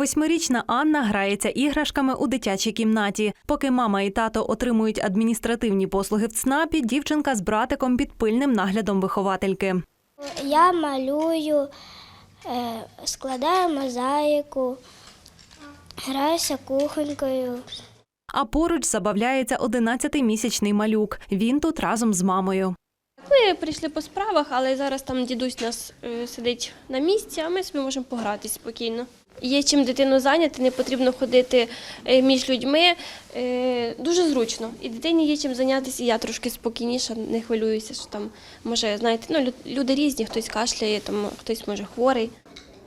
Восьмирічна Анна грається іграшками у дитячій кімнаті. Поки мама і тато отримують адміністративні послуги в ЦНАПі, дівчинка з братиком під пильним наглядом виховательки. Я малюю, е, складаю мозаїку, граюся кухонькою. А поруч забавляється 11-місячний малюк. Він тут разом з мамою. Ми прийшли по справах, але зараз там дідусь нас е, сидить на місці, а ми собі можемо погратися спокійно. Є чим дитину зайняти, не потрібно ходити е, між людьми. Е, Дуже зручно. І дитині є чим зайнятися, і я трошки спокійніша, не хвилююся, що там може, знаєте, ну лю- люди різні, хтось кашляє, там хтось може хворий.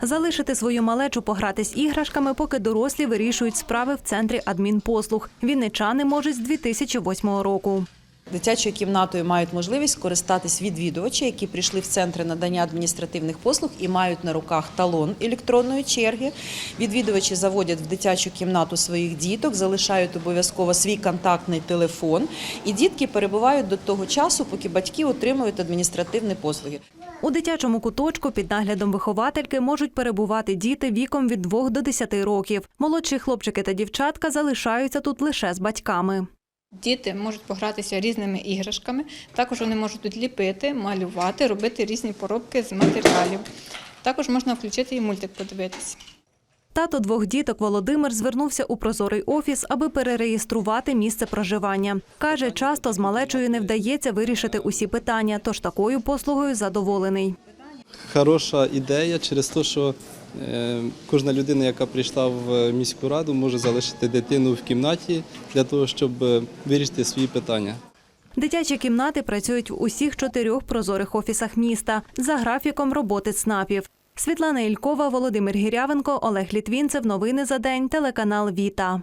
Залишити свою малечу погратись іграшками, поки дорослі вирішують справи в центрі адмінпослуг. Вінничани можуть з 2008 року. Дитячою кімнатою мають можливість користатись відвідувачі, які прийшли в центри надання адміністративних послуг і мають на руках талон електронної черги. Відвідувачі заводять в дитячу кімнату своїх діток, залишають обов'язково свій контактний телефон, і дітки перебувають до того часу, поки батьки отримують адміністративні послуги. У дитячому куточку під наглядом виховательки можуть перебувати діти віком від 2 до 10 років. Молодші хлопчики та дівчатка залишаються тут лише з батьками. Діти можуть погратися різними іграшками. Також вони можуть тут ліпити, малювати, робити різні поробки з матеріалів. Також можна включити і мультик подивитися. Тато двох діток Володимир звернувся у прозорий офіс, аби перереєструвати місце проживання. Каже, часто з малечою не вдається вирішити усі питання, тож такою послугою задоволений. хороша ідея через те, що кожна людина, яка прийшла в міську раду, може залишити дитину в кімнаті для того, щоб е, вирішити свої питання. Дитячі кімнати працюють в усіх чотирьох прозорих офісах міста за графіком роботи ЦНАПів. Світлана Ількова, Володимир Гірявенко, Олег Літвінцев. Новини за день. Телеканал Віта.